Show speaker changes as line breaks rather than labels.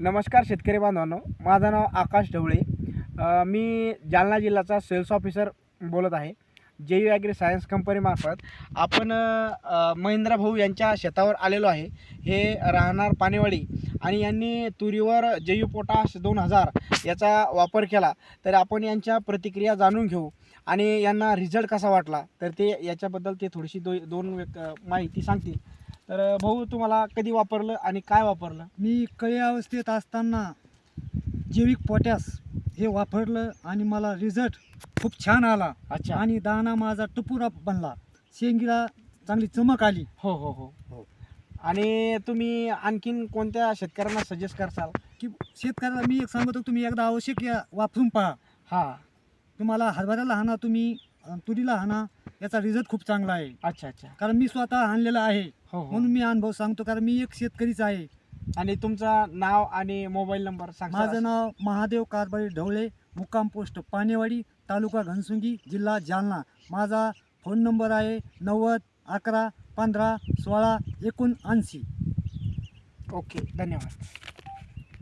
नमस्कार शेतकरी बांधवांनो. माझं नाव आकाश ढवळे. मी जालना जिल्ह्याचा सेल्स ऑफिसर बोलत आहे. जे यू ॲग्री सायन्स कंपनीमार्फत आपण महेंद्रा महेंद्र भाऊ यांच्या शेतावर आलेलो आहे. हे राहणार पानेवाडी आणि यांनी तुरीवर जे यू पोटाश दोन हजार याचा वापर केला. तर आपण यांच्या प्रतिक्रिया जाणून घेऊ आणि यांना रिझल्ट कसा वाटला? तर ते याच्याबद्दल ते थोडीशी दो दोन माहिती सांगतील. तर भाऊ तुम्हाला कधी वापरलं आणि काय वापरलं?
मी कळी अवस्थेत असताना जैविक पोटॅस हे वापरलं आणि मला रिझल्ट खूप छान आला.
अच्छा.
आणि दाणा माझा टपुरा बनला. शेंगीला चांगली चमक आली.
हो हो हो.
हो.
आणि तुम्ही आणखीन कोणत्या शेतकऱ्यांना सजेस्ट करसाल?
की शेतकऱ्याला मी एक सांगतो तुम्ही एकदा आवश्यक या वापरून पहा.
हां.
तुम्हाला हरभऱ्याला हाना तुम्ही अं, तुरीला हाना याचा रिझल्ट खूप चांगला आहे.
अच्छा अच्छा.
कारण मी स्वतः आणलेला आहे.
हो हो.
म्हणून मी अनुभव सांगतो कारण मी एक शेतकरीच आहे.
आणि तुमचं नाव आणि मोबाईल नंबर सांगा
माझं नाव महादेव कारभारी ढवळे मुक्काम पोस्ट पानेवाडी तालुका घनसुंगी जिल्हा जालना. माझा फोन नंबर आहे नव्वद अकरा पंधरा सोळा एकोणऐंशी.
ओके धन्यवाद.